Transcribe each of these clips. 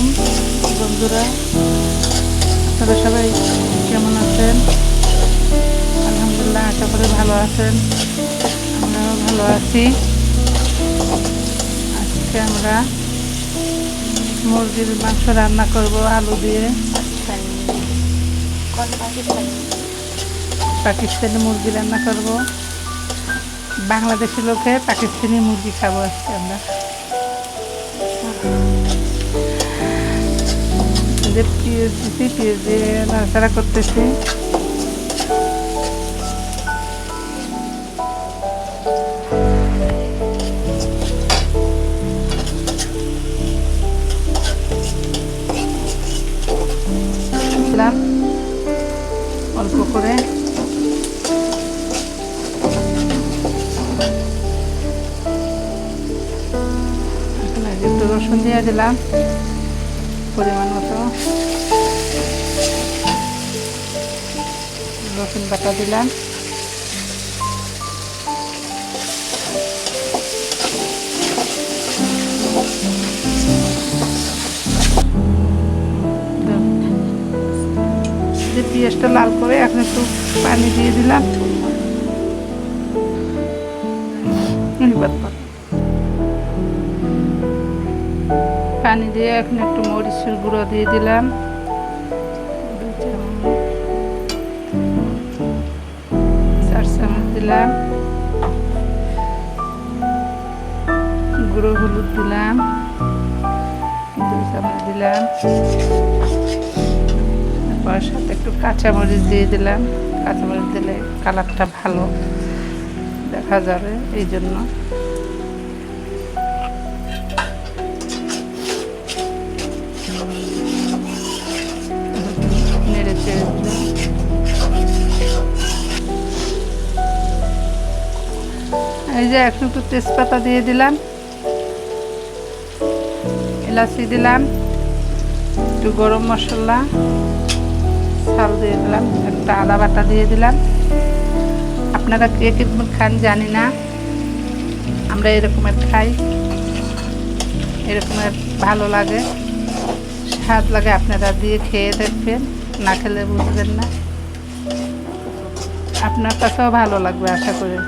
আলাইকুম বন্ধুরা। আপনারা সবাই কেমন আছেন? আলহামদুলিল্লাহ, আশা করি ভালো আছেন। আমরাও ভালো আছি। আজকে আমরা মুরগির মাংস রান্না করব আলু দিয়ে। পাকিস্তানি মুরগি রান্না করব। বাংলাদেশি লোকে পাকিস্তানি মুরগি খাব আজকে আমরা। যে পেঁয়াজ দিছি পেঁয়াজ দিয়ে নাড়াচাড়া করতেছি। অল্প করে। রসুন দিয়ে দিলাম। পরিমাণ মতো। রসুন বাটা দিলাম। পেঁয়াজটা লাল করে এখন একটু পানি দিয়ে দিলাম। এবার পানি দিয়ে এখন একটু মরিচের গুঁড়ো দিয়ে দিলাম। চার চামচ দিলাম। গুঁড়ো হলুদ দিলাম। দুই চামচ দিলাম। তারপর সাথে একটু কাঁচামরিচ দিয়ে দিলাম। কাঁচামরিচ দিলে কালারটা ভালো দেখা যাবে, এই জন্য। এই যে এখন একটু তেজপাতা দিয়ে দিলাম। এলাচি দিলাম। একটু গরম মশলা। চাল দিয়ে দিলাম। একটা আদা বাটা দিয়ে দিলাম। আপনারা কে কীরকম খান জানি না। আমরা এরকমের খাই। এরকমের ভালো লাগে। স্বাদ লাগে আপনারা দিয়ে খেয়ে দেখবেন। না খেলে বুঝবেন না। আপনার কাছেও ভালো লাগবে আশা করি।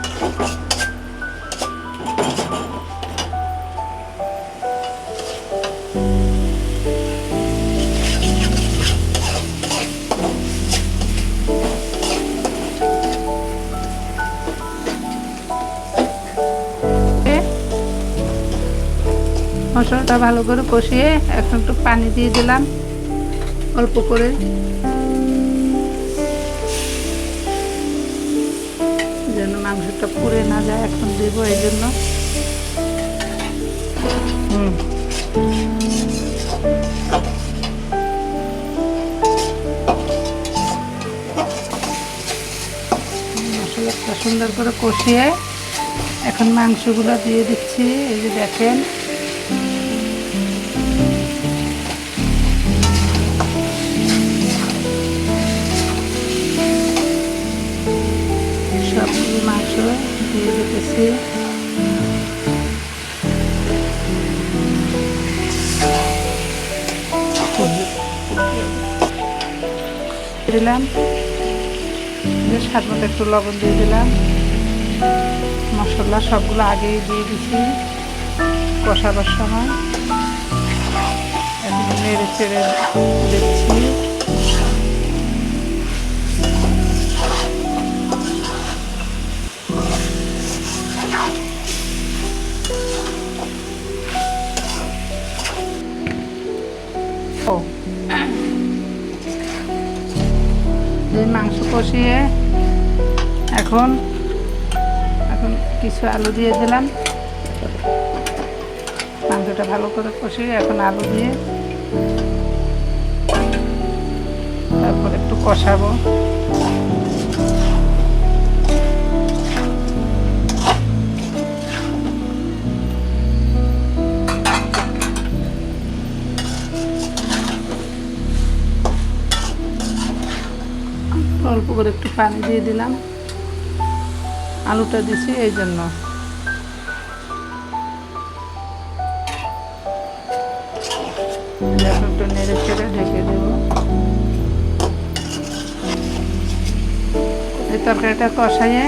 মশলাটা ভালো করে কষিয়ে এখন একটু পানি দিয়ে দিলাম। অল্প করে। যেন মাংসটা পুড়ে না যায়, এখন দেবো এই জন্য। মশলাটা সুন্দর করে কষিয়ে এখন মাংসগুলো দিয়ে দিচ্ছি, এই যে দেখেন। মাংস দিয়ে দিতেছি দিলাম স্বাদ মতো একটু লবণ দিয়ে দিলাম। মশলা সবগুলো আগেই দিয়ে দিছি। কষাবার সময়। নেড়ে চেড়ে দিচ্ছি। কষিয়ে এখন এখন কিছু আলু দিয়ে দিলাম। মাংসটা ভালো করে কষিয়ে এখন আলু দিয়ে তারপর একটু কষাবো। করে একটু পানি দিয়ে দিলাম। আলুটা দিছি এই জন্য। একটু নেড়ে ঢেকে তরকারিটা কষাইয়ে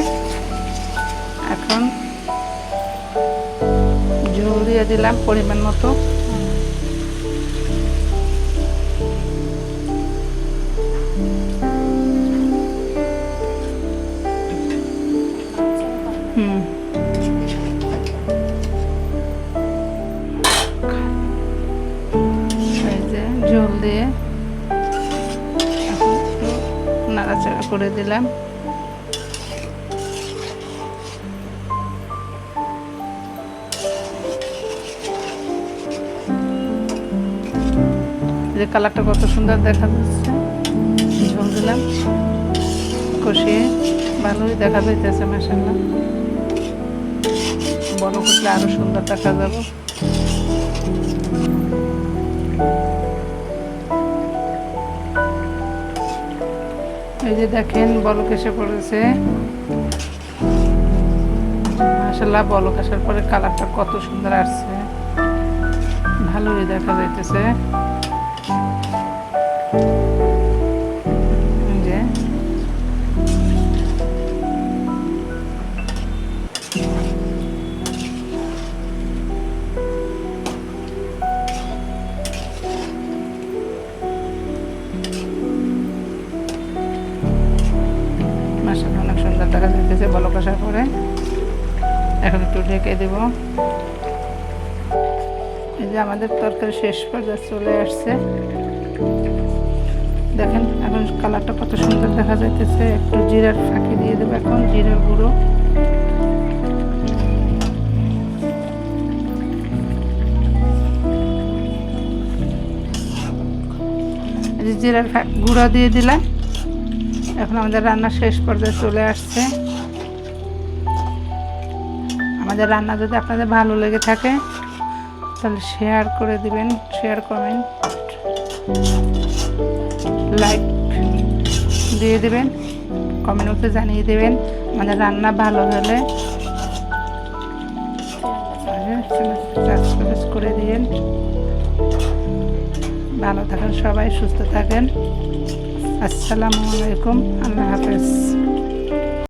এখন ঝোল দিয়ে দিলাম পরিমাণ মতো। হুম। ঝোল দিয়ে একটু নাড়াচাড়া করে দিলাম। যে কালারটা কত সুন্দর দেখা যাচ্ছে। ঝোল দিলাম, কষিয়ে ভালোই দেখা যাইতেছে মাসাল্লাহ বড় করলে আরও সুন্দর দেখা যাবে। এই যে দেখেন, বলক এসে পড়েছে। মাসাল্লাহ বলক আসার পরে কালারটা কত সুন্দর আসছে। ভালোই দেখা যাইতেছে। যাইতেছে বলক আসার পরে এখন একটু ঢেকে দেব। এই যে আমাদের তরকারি শেষ পর্যায়ে চলে আসছে। দেখেন, এখন কালারটা কত সুন্দর দেখা যাইতেছে। একটু জিরার ফাঁকি দিয়ে দেবো এখন, জিরার গুঁড়ো। জিরার গুঁড়ো দিয়ে দিলাম। এখন আমাদের রান্না শেষ পর্যায়ে চলে আসছে। আমাদের রান্না যদি আপনাদের ভালো লেগে থাকে, তাহলে শেয়ার করে দিবেন শেয়ার কমেন্ট লাইক দিয়ে দেবেন কমেন্ট জানিয়ে দেবেন আমাদের রান্না ভালো হলে। করে ভালো থাকেন সবাই, সুস্থ থাকেন। আসসালামু আলাইকুম, আল্লাহ হাফেজ।